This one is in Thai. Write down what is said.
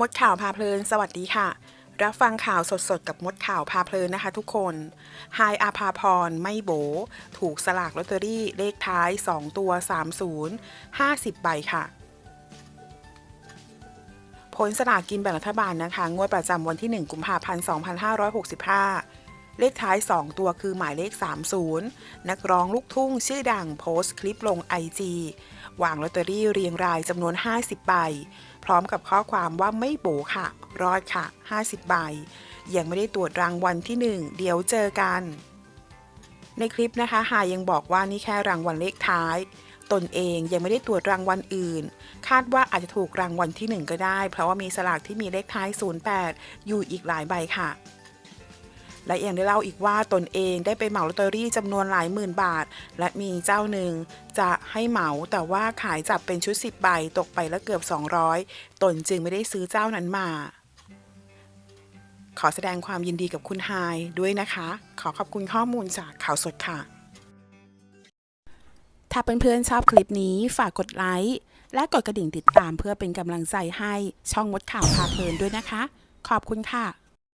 มดข่าวพาเพลิน สวัสดีค่ะ รับฟังข่าวสดๆ กับมดข่าวพาเพลินนะคะทุกคนไฮอาภาพร ไม่โบ ถูกสลากลอตเตอรี่เลขท้าย 2 ตัว 30 50 ใบค่ะ ผลสลากกินแบ่งรัฐบาลนะคะ งวดประจำวันที่ 1 กุมภาพันธ์ 2565 เลขท้าย 2 ตัวคือหมายเลข 30 นักร้องลูกทุ่งชื่อดังโพสต์คลิปลง IG วางลอตเตอรี่เรียงรายจำนวน 50 ใบ พร้อมกับข้อความว่าไม่โบค่ะ รอดค่ะ 50 ใบ ยังไม่ได้ตรวจรางวัลที่ 1 เดี๋ยวเจอกัน ในคลิปนะคะหายังบอกว่านี่แค่รางวัลเลขท้าย ตนเองยังไม่ได้ตรวจรางวัลอื่น คาดว่าอาจจะถูกรางวัลที่ 1 ก็ได้ เพราะว่ามีสลากที่มีเลขท้าย 08 อยู่อีกหลายใบค่ะ และยังได้เล่าอีกว่าตนเองได้ไปเหมาลอตเตอรี่จำนวนหลายหมื่นบาท และมีเจ้าหนึ่งจะให้เหมาแต่ว่าขายจับเป็นชุด10ใบตกไปละเกือบ 200 ตนจึงไม่ได้ซื้อเจ้านั้นมา ขอแสดงความยินดีกับคุณไฮด้วยนะคะ ขอขอบคุณข้อมูลจากข่าวสดค่ะ ถ้าเพื่อนๆชอบคลิปนี้ฝากกดไลค์และกดกระดิ่งติดตามเพื่อเป็นกำลังใจให้ช่องมดข่าวพาเพลินด้วยนะคะ ขอบคุณค่ะ